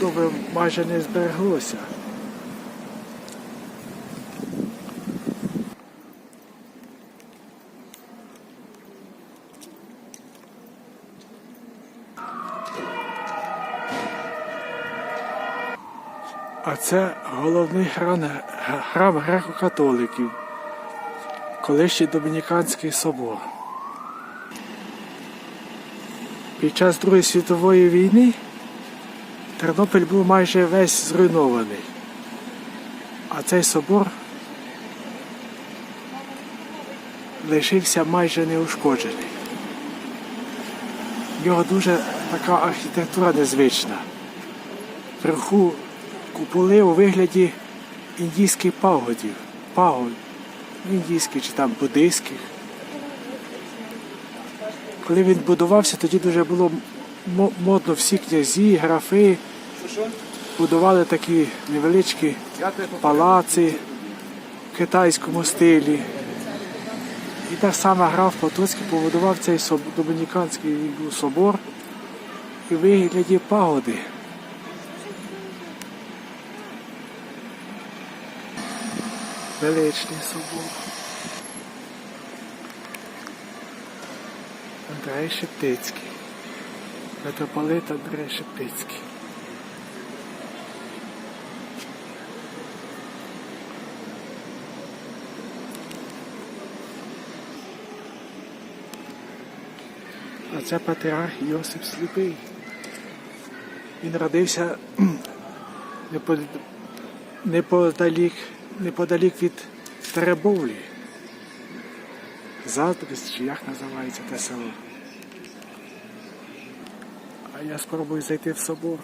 забудови майже не збереглося. А це головний храм, храм греко-католиків, колишній Домініканський собор. Під час Другої світової війни Тернопіль був майже весь зруйнований. А цей собор лишився майже неушкоджений. В нього дуже така архітектура незвична. Вверху куполи у вигляді індійських пагодів. Пагод, індійських чи там буддийських. Коли він будувався, тоді дуже було модно всі князі, графи будували такі невеличкі палаци в китайському стилі. І так само граф Потоцький побудував цей Домініканський собор і вигляді пагоди. Величний собор. Андрей Шептицький. Митрополит Андрей Шептицький. А це патріарх Йосип Сліпий. Він родився неподалік, неподалік від Теребовлі. Заздрість, чи як називається те село. А я спробую зайти в собор.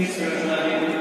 І страждання